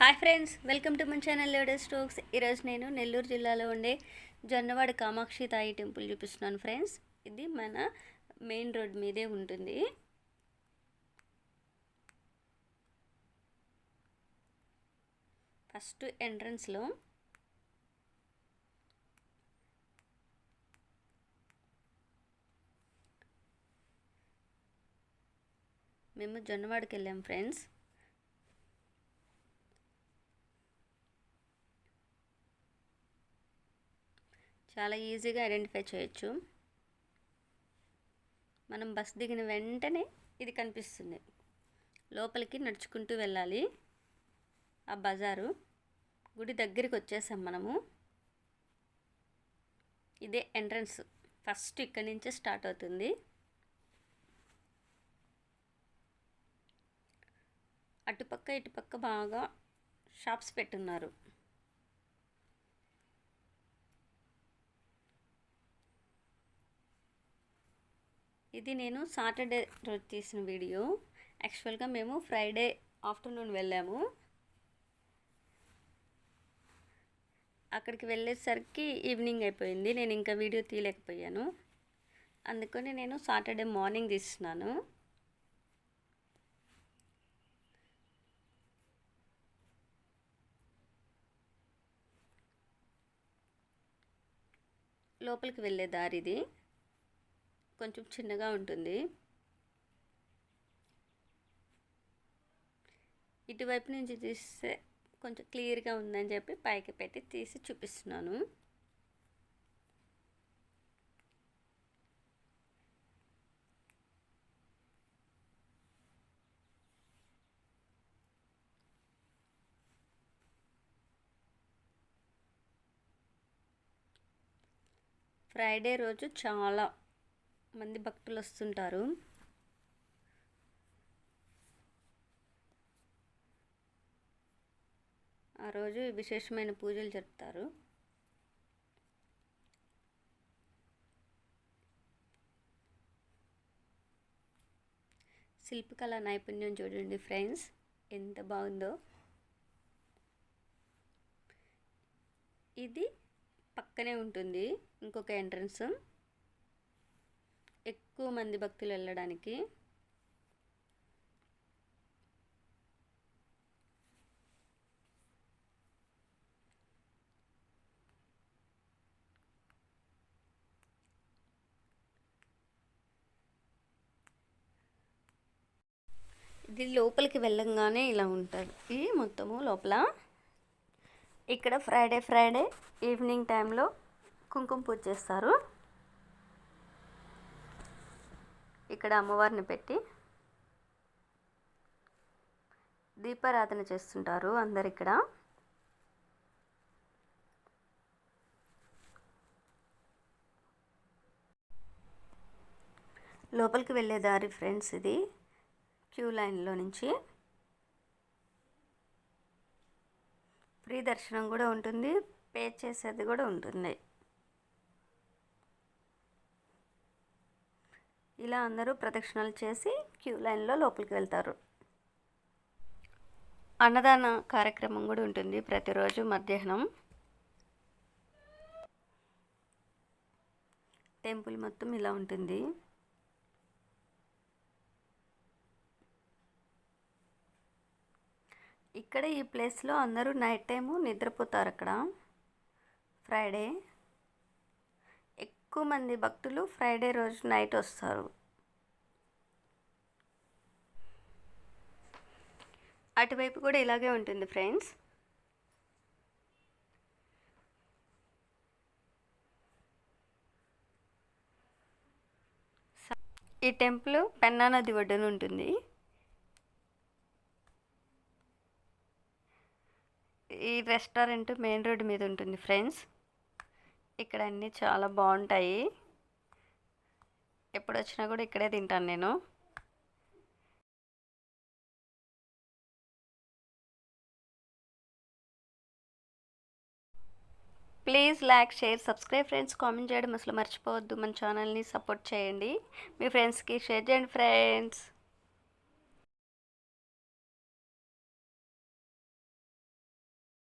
Hi friends welcome to my channel ladies stokes. ఈరోజు నేను నెల్లూరు జిల్లాలో ఉండే జొన్నవాడ కామాక్షి తాయి టెంపుల్ చూపిస్తున్నాను ఫ్రెండ్స్. ఇది మన మెయిన్ రోడ్ మీదే ఉంటుంది. ఫస్ట్ ఎంట్రన్స్లో మేము జొన్నవాడకి వెళ్ళాం ఫ్రెండ్స్. చాలా ఈజీగా ఐడెంటిఫై చేయొచ్చు. మనం బస్ దిగిన వెంటనే ఇది కనిపిస్తుంది. లోపలికి నడుచుకుంటూ వెళ్ళాలి. ఆ బజారు గుడి దగ్గరికి వచ్చేసాం మనము. ఇదే ఎంట్రన్స్. ఫస్ట్ ఇక్కడి నుంచే స్టార్ట్ అవుతుంది. అటుపక్క ఇటుపక్క బాగా షాప్స్ పెట్టున్నారు. ఇది నేను సాటర్డే రోజు తీసిన వీడియో. యాక్చువల్గా మేము ఫ్రైడే ఆఫ్టర్నూన్ వెళ్ళాము. అక్కడికి వెళ్ళేసరికి ఈవినింగ్ అయిపోయింది. నేను ఇంకా వీడియో తీయలేకపోయాను. అందుకని నేను సాటర్డే మార్నింగ్ తీస్తున్నాను. లోపలికి వెళ్ళే దారిది. కొంచెం చిన్నగా ఉంటుంది. ఇటువైపు నుంచి తీస్తే కొంచెం క్లియర్గా ఉందని చెప్పి పైకి పెట్టి తీసి చూపిస్తున్నాను. ఫ్రైడే రోజు చాలా మంది భక్తులు వస్తుంటారు. ఆ రోజు విశేషమైన పూజలు జరుపుతారు. శిల్పకళ నైపుణ్యం చూడండి ఫ్రెండ్స్ ఎంత బాగుందో. ఇది పక్కనే ఉంటుంది ఇంకొక ఎంట్రన్స్. ఎక్కువ మంది భక్తులు వెళ్ళడానికి? ఇది లోపలికి వెళ్ళంగానే ఇలా ఉంటుంది మొత్తము లోపల? ఇక్కడ ఫ్రైడే ఫ్రైడే ఈవినింగ్ టైంలో కుంకుమ పూజ చేస్తారు. ఇక్కడ అమ్మవారిని పెట్టి దీపారాధన చేస్తుంటారు అందరు ఇక్కడ లోపలికి వెళ్ళే దారి ఫ్రెండ్స్ ఇది క్యూ లైన్లో నుంచి. ఫ్రీ దర్శనం కూడా ఉంటుంది పే చేసేది కూడా ఉంటుంది. ఇలా అందరూ ప్రదక్షిణలు చేసి క్యూ లైన్లో లోపలికి వెళ్తారు. అన్నదాన కార్యక్రమం కూడా ఉంటుంది ప్రతిరోజు మధ్యాహ్నం. టెంపుల్ మొత్తం ఇలా ఉంటుంది. ఇక్కడ ఈ ప్లేస్లో అందరూ నైట్ టైము నిద్రపోతారు అక్కడ ఫ్రైడే. ఎక్కువ మంది భక్తులు ఫ్రైడే రోజు నైట్ వస్తారు. అటువైపు కూడా ఇలాగే ఉంటుంది ఫ్రెండ్స్. ఈ టెంపుల్ పెన్నా నది ఒడ్డున ఉంటుంది. ఈ రెస్టారెంట్ మెయిన్ రోడ్ మీద ఉంటుంది ఫ్రెండ్స్. ఇక్కడ అన్నీ చాలా బాగుంటాయి. ఎప్పుడు వచ్చినా కూడా ఇక్కడే తింటాను నేను. Please like share subscribe friends. Comment చేయడం అసలు మర్చిపోవద్దు. మన ఛానల్ని సపోర్ట్ చేయండి. మీ ఫ్రెండ్స్కి షేర్ చేయండి ఫ్రెండ్స్.